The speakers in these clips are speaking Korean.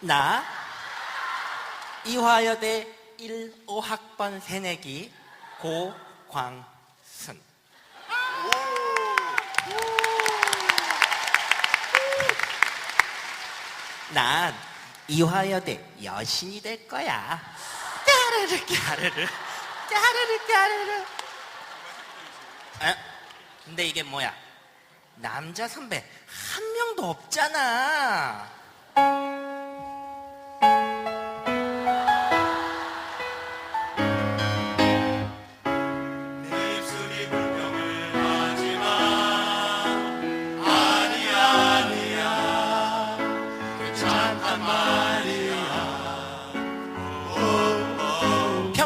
나 이화여대 1, 5학번 새내기 고광순. 난 이화여대 여신이 될 거야. 까르르 까르르 까르르 까르르. 에? 근데 이게 뭐야? 남자 선배 한 명도 없잖아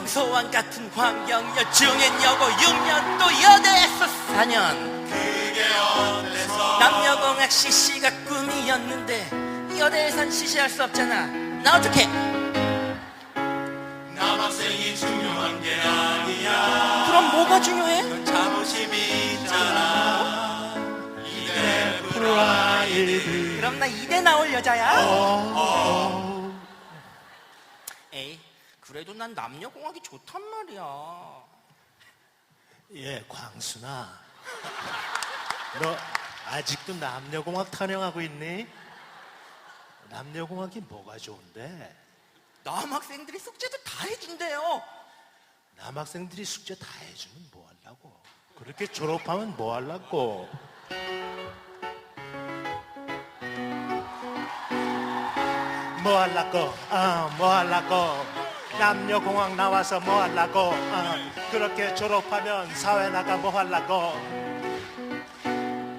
소와 같은 환경 여중엔 여고 6년 또 여대에서 4년. 그게 어때서 남녀공학 CC가 꿈이었는데 여대에선 CC할 수 없잖아. 나 어떡해? 남학생이 중요한 게 아니야. 그럼 뭐가 중요해? 넌 자부심이 있잖아. 이대 프라이드 그럼 나 이대 나올 여자야? 어. 에이 그래도 난 남녀공학이 좋단 말이야 예, 광순아. 너 아직도 남녀공학 타령하고 있니? 남녀공학이 뭐가 좋은데? 남학생들이 숙제도 다 해준대요 남학생들이 숙제 다 해주면 뭐 하려고? 그렇게 졸업하면 뭐 하려고? 뭐 하려고? 어, 뭐 하려고? 남녀공학 나와서 뭐 하려고? 어, 그렇게 졸업하면 사회 나가 뭐 하려고?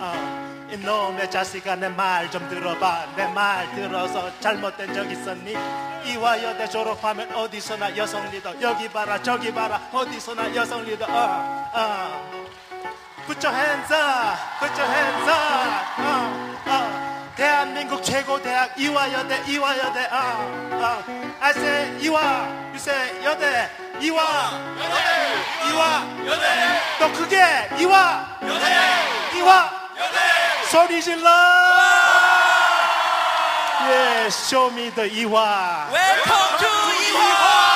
어, 이놈의 자식아 내 말 좀 들어봐 내 말 들어서 잘못된 적 있었니? 이화여대 졸업하면 어디서나 여성 리더 여기 봐라 저기 봐라 어디서나 여성 리더 어, 어. Put your hands up Put your hands up 어, 어. 대한민국 최고 대학 이화 여대 이화 여대. 어, 어. I say 이화 You say 여대. 이화. 여대 이화. 여대 또 크게 이화. 여대 이화. 여대 소리 질러! 예, 쇼미 더 이화. 웰컴 투 이화